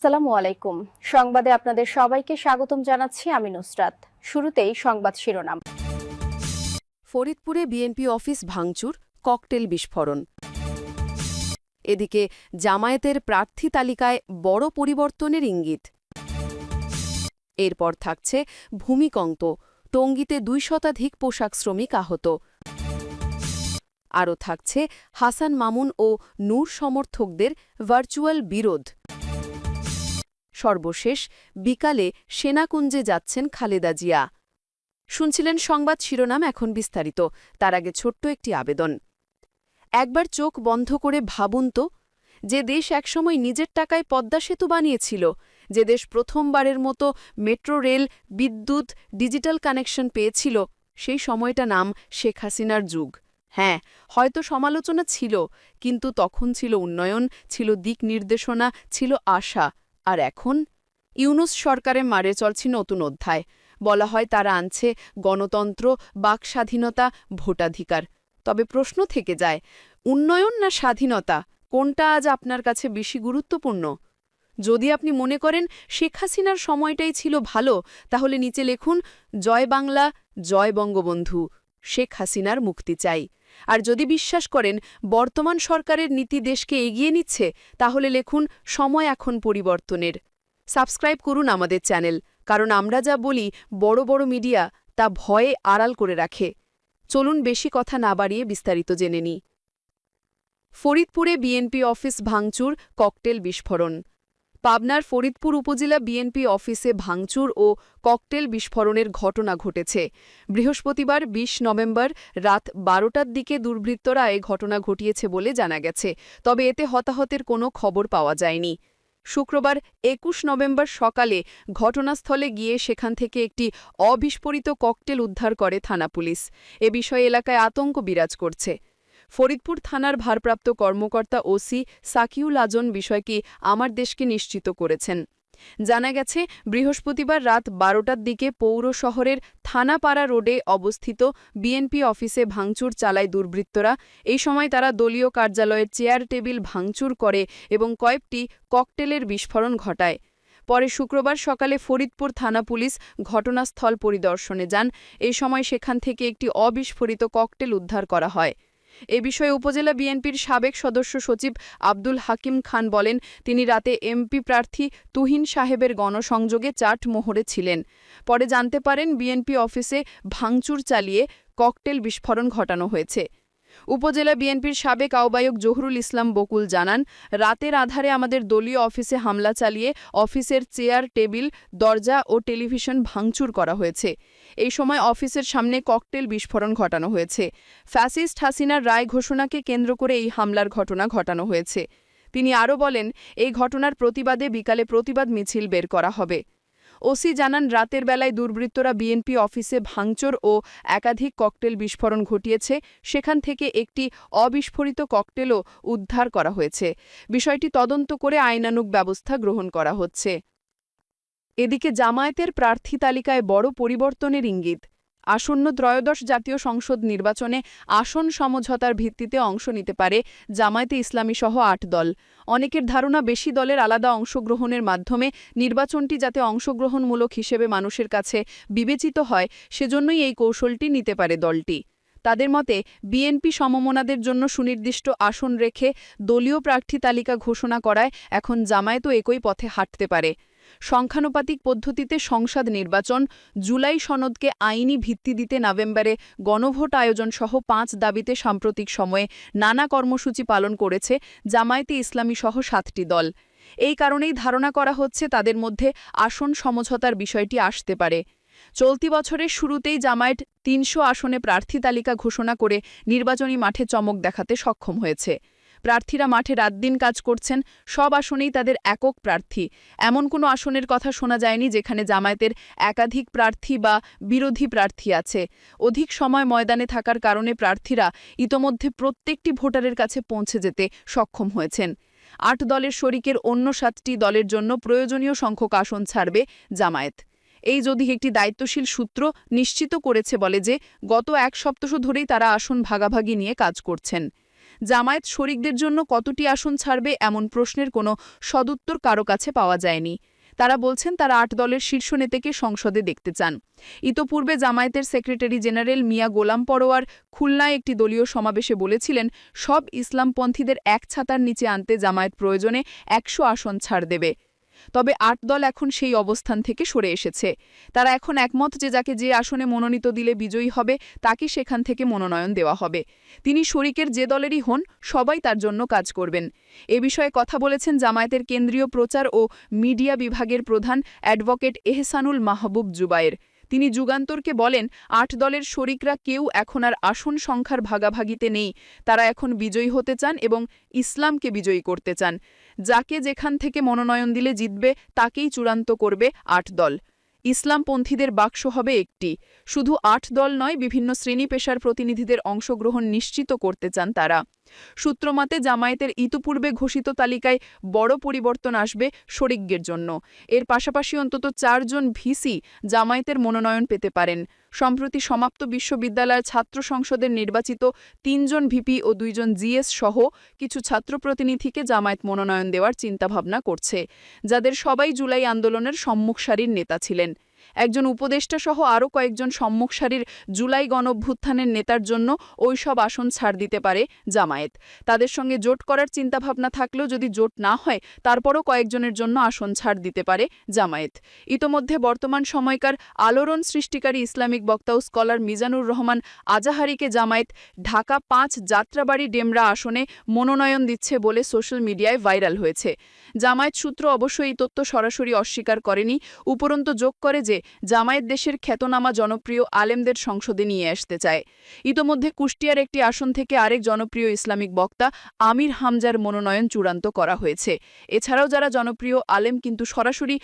আসসালামু আলাইকুম। সংবাদে আপনাদের সবাইকে স্বাগতম জানাচ্ছি আমি নুসরাত। শুরুতেই সংবাদ শিরোনাম। ফরিদপুরে বিএনপি অফিস ভাঙচুর, ককটেল বিস্ফোরণ। এদিকে জামায়াতের প্রার্থী তালিকায় বড় পরিবর্তনের ইঙ্গিত। এরপর থাকছে ভূমিকম্প, টঙ্গীতে দুই শতাধিক পোশাক শ্রমিক আহত। আরও থাকছে হাসান মামুন ও নূর সমর্থকদের ভার্চুয়াল বিরোধ। সর্বশেষ, বিকালে সেনাকুঞ্জে যাচ্ছেন খালেদা জিয়া। শুনছিলেন সংবাদ শিরোনাম এখন বিস্তারিত, তার আগে ছোট্ট একটি আবেদন। একবার চোখ বন্ধ করে ভাবুন তো, যে দেশ একসময় নিজের টাকায় পদ্মা সেতু বানিয়েছিল, যে দেশ প্রথমবারের মতো মেট্রো রেল, বিদ্যুৎ, ডিজিটাল কানেকশন পেয়েছিল, সেই সময়টা নাম শেখ হাসিনার যুগ। হ্যাঁ হয়তো সমালোচনা ছিল, কিন্তু তখন ছিল উন্নয়ন, ছিল দিক নির্দেশনা, ছিল আশা। আর এখন? ইউনুস সরকারে মারে চলছে নতুন অধ্যায়। বলা হয় তারা আনছে গণতন্ত্র, বাক স্বাধীনতা, ভোটাধিকার। তবে প্রশ্ন থেকে যায়, উন্নয়ন না স্বাধীনতা? কোনটা আজ আপনার কাছে বেশি গুরুত্বপূর্ণ? যদি আপনি মনে করেন শেখ হাসিনার সময়টাই ছিল ভালো, তাহলে নিচে লিখুন, জয় বাংলা, জয় বঙ্গবন্ধু। শেখ হাসিনার মুক্তি চাই। আর যদি বিশ্বাস করেন বর্তমান সরকারের নীতি দেশকে এগিয়ে নিচ্ছে, তাহলে লিখুন সময় এখন পরিবর্তনের। সাবস্ক্রাইব করুন আমাদের চ্যানেল, কারণ আমরা যা বলি বড় বড় মিডিয়া তা ভয়ে আড়াল করে রাখে। চলুন বেশি কথা না বাড়িয়ে বিস্তারিত জেনে নিই। ফরিদপুরে বিএনপি অফিস ভাঙচুর, ককটেল বিস্ফোরণ। পাবনার ফরিদপুর উপজেলা বিএনপি অফিসে ভাঙচুর ও ককটেল বিস্ফোরণের ঘটনা ঘটেছে। বৃহস্পতিবার ২০ নভেম্বর রাত বারোটার দিকে দুর্বৃত্তরা এ ঘটনা ঘটিয়েছে বলে জানা গেছে, তবে এতে হতাহতের কোনো খবর পাওয়া যায়নি। শুক্রবার একুশ নভেম্বর সকালে ঘটনাস্থলে গিয়ে সেখান থেকে একটি অবিস্ফোরিত ককটেল উদ্ধার করে থানা পুলিশ। এ বিষয়ে এলাকায় আতঙ্ক বিরাজ করছে। ফরিদপুর থানার ভারপ্রাপ্ত কর্মকর্তা ওসি সাকিউল আজন বিষয়টি আমার দেশকে নিশ্চিত করেছেন। জানা গেছে, বৃহস্পতিবার রাত বারোটার দিকে পৌর শহরের থানাপাড়া রোডে অবস্থিত বিএনপি অফিসে ভাঙচুর চালায় দুর্বৃত্তরা। এই সময় তারা দলীয় কার্যালয়ের চেয়ার টেবিল ভাঙচুর করে এবং কয়েকটি ককটেলের বিস্ফোরণ ঘটায়। পরে শুক্রবার সকালে ফরিদপুর থানা পুলিশ ঘটনাস্থল পরিদর্শনে যান। এই সময় সেখান থেকে একটি অবিস্ফোরিত ককটেল উদ্ধার করা হয়। এ বিষয়ে উপজেলা বিএনপির সাবেক সদস্য সচিব আব্দুল হাকিম খান বলেন, তিনি রাতে এমপি প্রার্থী তুহিন সাহেবের গণসংযোগে চাট মোহরে ছিলেন। পরে জানতে পারেন, বিএনপি অফিসে ভাঙচুর চালিয়ে ককটেল বিস্ফোরণ ঘটানো হয়েছে। উপজেলা বিএনপির সাবেক আহ্বায়ক জহুরুল ইসলাম বকুল জানান, রাতের আধারে আমাদের দলীয় অফিসে হামলা চালিয়ে অফিসের চেয়ার, টেবিল, দরজা ও টেলিভিশন ভাঙচুর করা হয়েছে। এই সময় অফিসের সামনে ককটেল বিস্ফোরণ ঘটানো হয়েছে। ফ্যাসিস্ট হাসিনার রায় ঘোষণাকে কেন্দ্র করে এই হামলার ঘটনা ঘটানো হয়েছে। তিনি আরও বলেন, এই ঘটনার প্রতিবাদে বিকালে প্রতিবাদ মিছিল বের করা হবে। ওসি জানান, রাতের বেলায় দুর্বৃত্তরা বিএনপি অফিসে ভাঙচুর ও একাধিক ককটেল বিস্ফোরণ ঘটিয়েছে। সেখান থেকে একটি অবিস্ফোরিত ককটেলও উদ্ধার করা হয়েছে। বিষয়টি তদন্ত করে আইনানুগ ব্যবস্থা গ্রহণ করা হচ্ছে। এদিকে জামায়াতের প্রার্থী তালিকায় বড় পরিবর্তনের ইঙ্গিত। আসন্ন ত্রয়োদশ জাতীয় সংসদ নির্বাচনে আসন সমঝোতার ভিত্তিতে অংশ নিতে পারে জামায়াতে ইসলামী সহ আট দল। অনেকের ধারণা বেশি দলের আলাদা অংশগ্রহণের মাধ্যমে নির্বাচনটি যাতে অংশগ্রহণমূলক হিসেবে মানুষের কাছে বিবেচিত হয়, সেজন্যই এই কৌশলটি নিতে পারে দলটি। তাদের মতে, বিএনপি সমমনাদের জন্য সুনির্দিষ্ট আসন রেখে দলীয় প্রার্থী তালিকা ঘোষণা করায় এখন জামায়াতও একই পথে হাঁটতে পারে। সংখ্যানুপাতিক পদ্ধতিতে সংসদ নির্বাচন, জুলাই সনদকে আইনি ভিত্তি দিতে নভেম্বরে গণভোট আয়োজন সহ পাঁচ দাবিতে সাম্প্রতিক সময়ে নানা কর্মসূচি পালন করেছে জামায়াতে ইসলামী সহ সাতটি দল। এই কারণেই ধারণা করা হচ্ছে তাদের মধ্যে আসন সমঝোতার বিষয়টি আসতে পারে। চলতি বছরের শুরুতেই জামায়াত তিনশো আসনে প্রার্থী তালিকা ঘোষণা করে নির্বাচনী মাঠে চমক দেখাতে সক্ষম হয়েছে। প্রার্থীরা মাঠে রাত দিন কাজ করছেন, সব আসনেই তাদের একক প্রার্থী। এমন কোনো আসনের কথা শোনা যায়নি যেখানে জামায়াতের একাধিক প্রার্থী বা বিরোধী প্রার্থী আছে। অধিক সময় ময়দানে থাকার কারণে প্রার্থীরা ইতোমধ্যে প্রত্যেকটি ভোটারের কাছে পৌঁছে যেতে সক্ষম হয়েছেন। আট দলের শরিকের অন্য সাতটি দলের জন্য প্রয়োজনীয় সংখ্যক আসন ছাড়বে জামায়াত। এই যদি একটি দায়িত্বশীল সূত্র নিশ্চিত করেছে বলে যে, গত এক সপ্তাহ ধরেই তারা আসন ভাগাভাগি নিয়ে কাজ করছেন। জামায়াত শরিকদের জন্য কতটি আসন ছাড়বে এমন প্রশ্নের কোনো সদুত্তর কারও কাছে পাওয়া যায়নি। তারা বলছেন, তারা আট দলের শীর্ষ নেতাকে সংসদে দেখতে চান। ইতোপূর্বে জামায়াতের সেক্রেটারি জেনারেল মিয়া গোলাম পরোয়ার খুলনায় একটি দলীয় সমাবেশে বলেছিলেন, সব ইসলামপন্থীদের এক ছাতার নিচে আনতে জামায়াত প্রয়োজনে একশো আসন ছাড় দেবে। তবে আট দল এখন সেই অবস্থান থেকে সরে এসেছে। তারা এখন একমত যে যাকে যে আসনে মনোনীত দিলে বিজয়ী হবে, তাকে সেখান থেকে মনোনয়ন দেওয়া হবে। তিনি শরিকের যে দলেরই হন, সবাই তার জন্য কাজ করবেন। এ বিষয়ে কথা বলেছেন জামায়াতের কেন্দ্রীয় প্রচার ও মিডিয়া বিভাগের প্রধান অ্যাডভোকেট এহসানুল মাহবুব জুবায়ের। তিনি যুগান্তরকে বলেন, আট দলের শরিকরা কেউ এখন আর আসন সংখ্যার ভাগাভাগিতে নেই। তারা এখন বিজয়ী হতে চান এবং ইসলামকে বিজয়ী করতে চান। যাকে যেখান থেকে মনোনয়ন দিলে জিতবে, তাকেই চূড়ান্ত করবে আট দল। ইসলামপন্থীদের বাক্স হবে একটি। শুধু আট দল নয়, বিভিন্ন শ্রেণি পেশার প্রতিনিধিদের অংশগ্রহণ নিশ্চিত করতে চান তারা। সূত্রমতে, জামায়াতের ইতিপূর্বে ঘোষিত তালিকায় বড় পরিবর্তন আসবে শরিকদের জন্য। এর পাশাপাশি অন্তত চারজন ভিসি জামায়াতের মনোনয়ন পেতে পারেন। সম্প্রতি সমাপ্ত বিশ্ববিদ্যালয়ের ছাত্র সংসদের নির্বাচিত তিনজন ভিপি ও দুইজন জিএস সহ কিছু ছাত্র প্রতিনিধিকে জামায়াত মনোনয়ন দেওয়ার চিন্তাভাবনা করছে, যাদের সবাই জুলাই আন্দোলনের সম্মুখ সারির নেতা ছিলেন। একজন উপদেষ্টা সহ আরও কয়েকজন সম্মুখ সারির জুলাই গণভ্যুত্থানের নেতার জন্য ওইসব আসন ছাড় দিতে পারে জামায়াত। তাদের সঙ্গে জোট করার চিন্তাভাবনা থাকলেও যদি জোট না হয়, তারপরও কয়েকজনের জন্য আসন ছাড় দিতে পারে জামায়াত। ইতোমধ্যে বর্তমান সময়কার আলোড়ন সৃষ্টিকারী ইসলামিক বক্তা ও স্কলার মিজানুর রহমান আজাহারিকে জামায়াত ঢাকা পাঁচ যাত্রাবাড়ি ডেমরা আসনে মনোনয়ন দিচ্ছে বলে সোশ্যাল মিডিয়ায় ভাইরাল হয়েছে। জামায়াত সূত্র অবশ্য এই তথ্য সরাসরি অস্বীকার করেনি। উপরন্ত যোগ করে যে জামায়াত দেশের খ্যাতনামা জনপ্রিয় আলেমদের সংসদে নিয়ে আসতে চায়। ইতোমধ্যে কুষ্টিয়ার একটি আসন থেকে আরেক জনপ্রিয় ইসলামিক বক্তা আমির হামজার মনোনয়ন চূড়ান্ত করা হয়েছে। এছাড়াও যারা জনপ্রিয় আলেম কিন্তু সরাসরি